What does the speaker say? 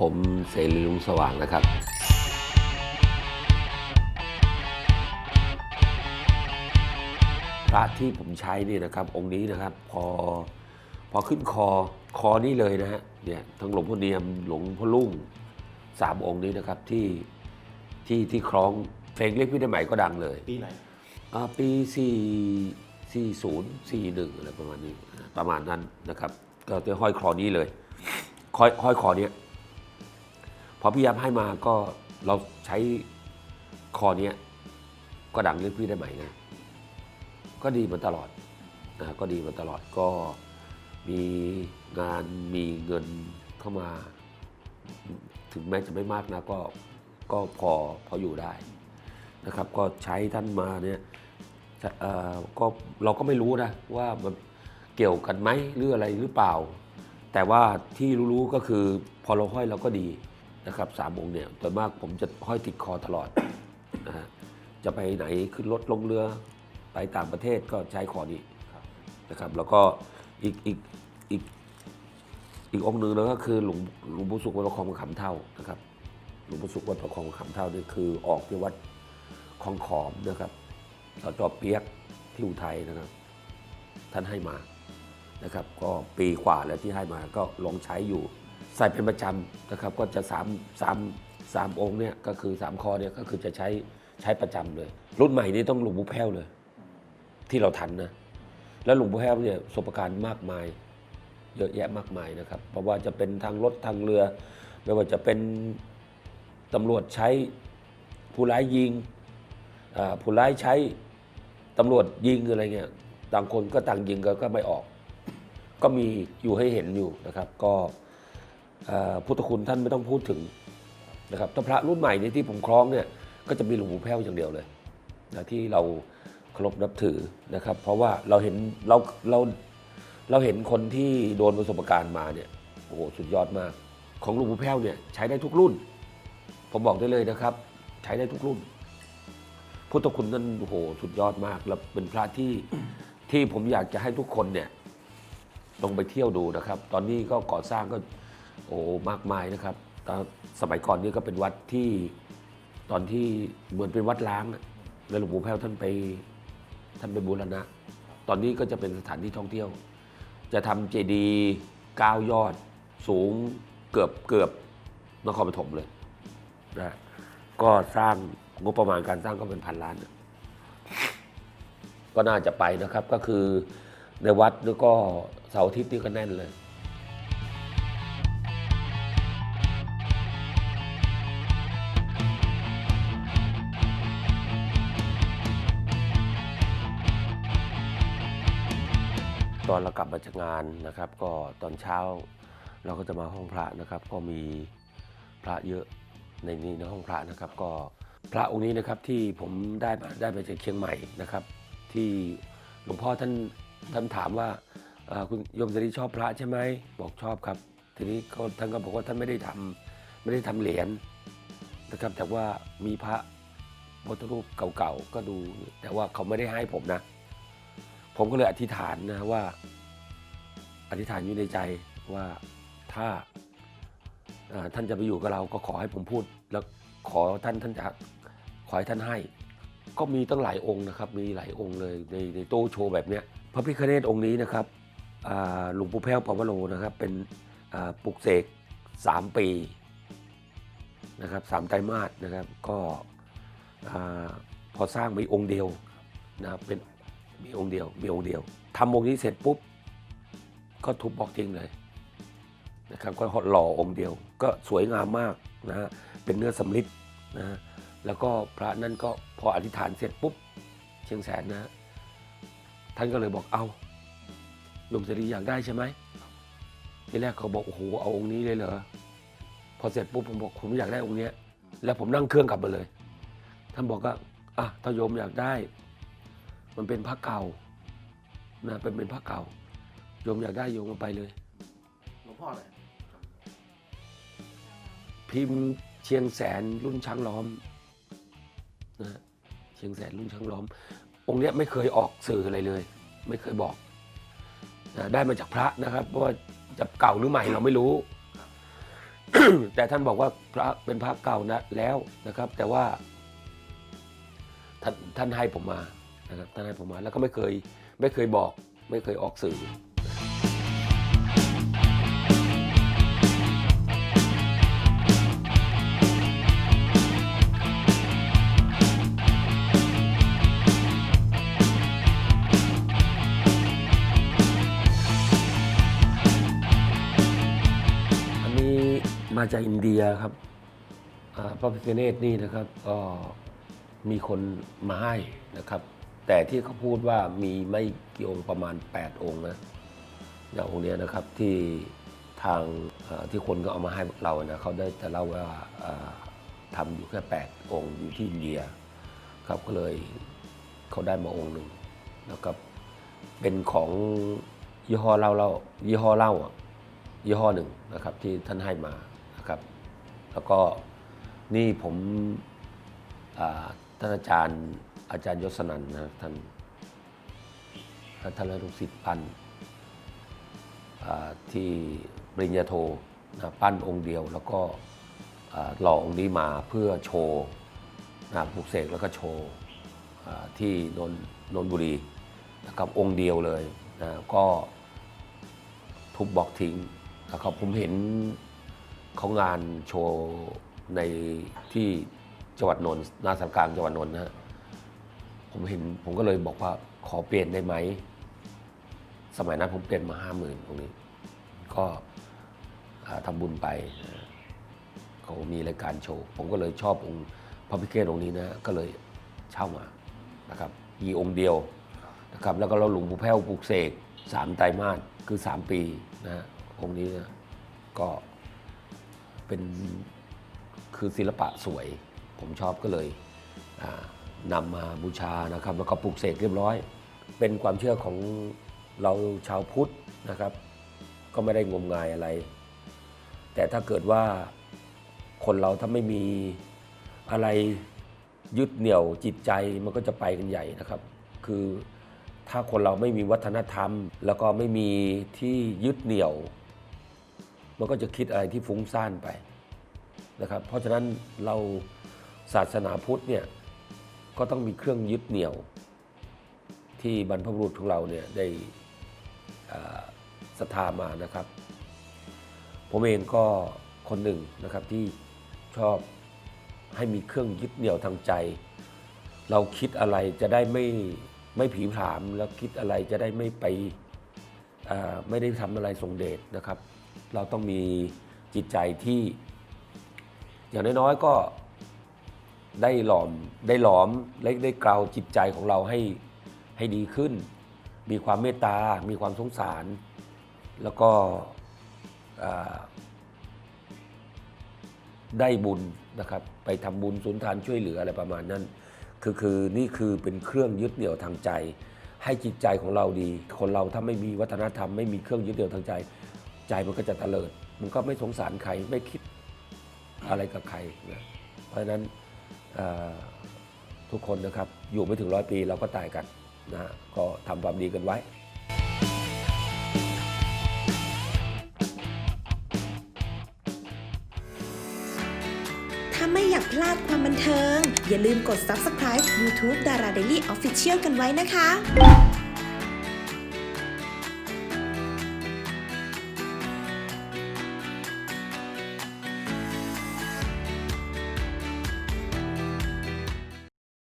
ผมเสรีลุงสว่างนะครับ พระที่ผมใช้นี่นะครับ องค์นี้นะครับ พอพอขึ้นคอคอนี่เลยนะฮะเนี่ยทั้งหลวงพ่อเนียมหลวงพ่อลุ่งสามองค์นี้นะครับที่ที่ที่คล้องเพลงเรียกพี่ได้ใหม่ก็ดังเลยปีไหนอ่าปี4 40 41อะไรประมาณนี้ประมาณนั้นนะครับ ก็จะห้อยคอนี้เลยห้อยห้อยคอเนี้ยพ อพี่ยับให้มาก็เราใช้คอเนี้ยก็ดังเรียกพี่ได้ใหม่นะ ก็ดีมาตลอดนะก็ดีมาตลอดก็มีงานมีเงินเข้ามา ถึงแม้จะไม่มากนะก็ก็พอพออยู่ได้นะครับ ก็ใช้ท่านมาเนี่ยอ่อก็เราก็ไม่รู้นะว่ามันเกี่ยวกันไหมหรืออะไรหรือเปล่า แต่ว่าที่รู้ๆก็คือพอเราห้อยเราก็ดี นะครับสามองค์เนี่ยโดยมากผมจะห้อยติดคอตลอดนะฮะจะไปไหนขึ้นรถลงเรือไปต่างประเทศก็ใช้คอนี้นะครับ แล้วก็อีกอีกอีกอีกองค์หนึ่งนะก็คือหลวงหลวงปู่สุขวัดประคองขำเท่านะครับ หลวงปู่สุขวัดประคองขำเท่านี่คือออกที่วัดคลองขอมนะครับสจเปียกที่อุทัยนะครับ ท่านให้มานะครับ ก็ปีกว่าแล้วที่ให้มาก็ลองใช้อยู่ ใส่เป็นประจำนะครับก็จะสามสามสามองค์เนี่ยก็คือสามคอเนี่ยก็คือจะใช้ใช้ประจำเลย รุ่นใหม่นี่ต้องหลวงปู่แพ้วเลย ที่เราทันนะ แล้วหลวงปู่แพ้วเนี่ยประสบการณ์มากมาย เยอะแยะมากมายนะครับ เพราะว่าจะเป็นทางรถทางเรือ ไม่ว่าจะเป็นตำรวจใช้ผู้ร้ายยิงผู้ร้ายใช้ตำรวจยิงอะไรเงี้ยต่างคนก็ต่างยิงก็ก็ไม่ออก ก็มีอยู่ให้เห็นอยู่นะครับ ก็ พุทธคุณท่านไม่ต้องพูดถึงนะครับถ้าพระรุ่นใหม่นี้ที่ผมคล้องเนี่ยก็จะมีหลวงปู่แพ้วอย่างเดียวเลยนะที่เราเคารพนับถือนะครับ เพราะว่าเราเห็นเราเราเราเห็นคนที่โดนประสบการณ์มาเนี่ยโอ้โหสุดยอดมาก ของหลวงปู่แพ้วเนี่ยใช้ได้ทุกรุ่น ผมบอกได้เลยนะครับ ใช้ได้ทุกรุ่นพุทธคุณนั้นโอ้โหสุดยอดมาก แล้วเป็นพระที่ที่ผมอยากจะให้ทุกคนเนี่ยลงไปเที่ยวดูนะครับ ตอนนี้ก็ก่อสร้างก็ โอ้มากมายนะครับตอนสมัยก่อนนี่ก็เป็นวัดที่ตอนที่เหมือนเป็นวัดล้างอะแล้วหลวงปู่แพ้วท่านไปท่านไปบูรณะ ตอนนี้ก็จะเป็นสถานที่ท่องเที่ยว จะทำเจดีย์เก้ายอด สูงเกือบเกือบนครปฐมเลยนะก็สร้างงบประมาณการสร้างก็เป็นพันล้านนะก็น่าจะไปนะครับก็คือในวัดนี่ก็เสาร์อาทิตย์นี่ก็แน่นเลย ตอนเรากลับมาจากงานนะครับ ก็ตอนเช้าเราก็จะมาห้องพระนะครับ ก็มีพระเยอะในนี้ในห้องพระนะครับ ก็พระองค์นี้นะครับที่ผมได้มาได้มาจากเชียงใหม่นะครับ ที่หลวงพ่อท่านท่านถามว่าคุณโยมสรีชอบพระใช่ไหมบอกชอบครับ ทีนี้ก็ท่านก็บอกว่าท่านไม่ได้ทำไม่ได้ทำเหรียญนะครับแต่ว่ามีพระพุทธรูปเก่าๆก็ดู แต่ว่าเขาไม่ได้ให้ผมนะ ผมก็เลยอธิษฐานนะว่า อธิษฐานอยู่ในใจว่าถ้าท่านจะไปอยู่กับเราก็ขอให้ผมพูด แล้วขอท่านท่านจะขอให้ท่านให้ ก็มีตั้งหลายองค์นะครับ มีหลายองค์เลยในในตู้โชว์แบบเนี้ยพระพิฆเนศองค์นี้นะครับหลวงปู่แพ้วปวโรนะครับ เป็นปลุกเสกสามปีนะครับสามไตรมาสนะครับก็อพอสร้างมีองค์เดียวนะครับเป็น มีองค์เดียว มีองค์เดียวทำองค์นี้เสร็จปุ๊บ ก็ทุบบล็อกทิ้งเลยนะครับก็หล่อองค์เดียว ก็สวยงามมากนะฮะเป็นเนื้อสำริดนะฮะแล้วก็พระนั่นก็พออธิษฐานเสร็จปุ๊บ เชียงแสนนะท่านก็เลยบอกเอาโยมเสรีอยากได้ใช่ไหมทีแรกเขาบอกโอ้โหเอาองค์นี้เลยเหรอพอเสร็จปุ๊บผมบอกผมอยากได้องค์เนี้ย แล้วผมนั่งเครื่องกลับมาเลย ท่านบอกว่าอะถ้าโยมอยากได้ มันเป็นพระเก่านะเป็นเป็นพระเก่าโยมอยากได้โยมมาไปเลย หลวงพ่ออะไรพิมพ์เชียงแสนรุ่นช้างล้อมนะฮะเชียงแสนรุ่นช้างล้อม องค์เนี้ยไม่เคยออกสื่ออะไรเลย ไม่เคยบอกนะได้มาจากพระนะครับเพราะว่าจะเก่าหรือใหม่เราไม่รู้ แต่ท่านบอกว่าพระเป็นพระเก่านะแล้วนะครับ แต่ว่าท่านท่านให้ผมมา นะครับท่านให้ผมมาแล้วก็ไม่เคยไม่เคยบอก ไม่เคยออกสื่ออันนี้มาจากอินเดียครับพระพิฆเนศนี่นะครับก็มีคนมาให้นะครับ แต่ที่เขาพูดว่ามีไม่กี่องค์ประมาณ 8 องค์นะอย่างองค์นี้นะครับที่ทางที่คนก็เอามาให้เรานะเขาได้แต่เล่าว่าอ่าทำอยู่แค่ 8 องค์อยู่ที่อินเดียครับก็เลยเขาได้มาองค์หนึ่งนะครับเป็นของยี่ห้อเหล้าเหล้ายี่ห้อเหล้าอะยี่ห้อหนึ่งนะครับที่ท่านให้มานะครับ แล้วก็นี่ผมท่านอาจารย์ อาจารย์ยศนันนะท่านท่านลูกศิษย์ปั้นที่ปริญญาโทนะปั้นองค์เดียว แล้วก็หล่อองค์นี้มาเพื่อโชว์นะปลุกเสกแล้วก็โชว์ที่นนนนบุรีนะครับองค์เดียวเลยนะก็ทุบบล็อกทิ้งนะครับผมเห็นเขางานโชว์ในที่จังหวัดนนท์นาสารกลางจังหวัดนนท์นะฮะ ผมเห็นผมก็เลยบอกว่าขอเปลี่ยนได้ไหม สมัยนั้นผมเปลี่ยนมาห้าหมื่นตรงนี้ ก็อ่าทำบุญไปเขามีรายการโชว์ ผมก็เลยชอบองค์พระพิเนศองค์นี้นะก็เลยเช่ามานะครับมีองค์เดียวนะครับแล้วก็เราหลวงปู่แพ้วปลูกเสกสามไตรมาสคือสามปีนะฮะองค์นี้นะก็เป็นคือศิลปะสวย ผมชอบก็เลยอ่า นำมาบูชานะครับแล้วก็ปลูกเสกเรียบร้อย เป็นความเชื่อของเราชาวพุทธนะครับ ก็ไม่ได้งมงายอะไร แต่ถ้าเกิดว่าคนเราถ้าไม่มีอะไรยึดเหนี่ยวจิตใจมันก็จะไปกันใหญ่นะครับ คือถ้าคนเราไม่มีวัฒนธรรม แล้วก็ไม่มีที่ยึดเหนี่ยว มันก็จะคิดอะไรที่ฟุ้งซ่านไปนะครับ เพราะฉะนั้นเราศาสนาพุทธเนี่ย ก็ต้องมีเครื่องยึดเหนี่ยว ที่บรรพบุรุษของเราเนี่ยได้ศรัทธามานะครับ ผมเองก็คนหนึ่งนะครับที่ชอบให้มีเครื่องยึดเหนี่ยวทางใจ เราคิดอะไรจะได้ไม่ไม่ผีผามแล้วคิดอะไรจะได้ไม่ไปไม่ได้ทำอะไรทรงเดชนะครับ เราต้องมีจิตใจที่ อย่างน้อยๆก็ ได้หลอมได้หลอมและได้กลาวจิตใจของเราให้ให้ดีขึ้น มีความเมตตา มีความสงสาร แล้วก็ได้บุญนะครับ ไปทำบุญสุนทานช่วยเหลืออะไรประมาณนั้น คือคือนี่คือเป็นเครื่องยึดเหนี่ยวทางใจ ให้จิตใจของเราดี คนเราถ้าไม่มีวัฒนธรรมไม่มีเครื่องยึดเหนี่ยวทางใจ ใจมันก็จะเตลิด มันก็ไม่สงสารใครไม่คิดอะไรกับใครนะเพราะฉะนั้น ทุกคนนะครับ อยู่ไม่ถึงร้อยปีเราก็ตายกันนะฮะก็ทำความดีกันไว้ถ้าไม่อยากพลาดความบันเทิง อย่าลืมกด subscribe YouTube Dara Daily Official กันไว้นะคะ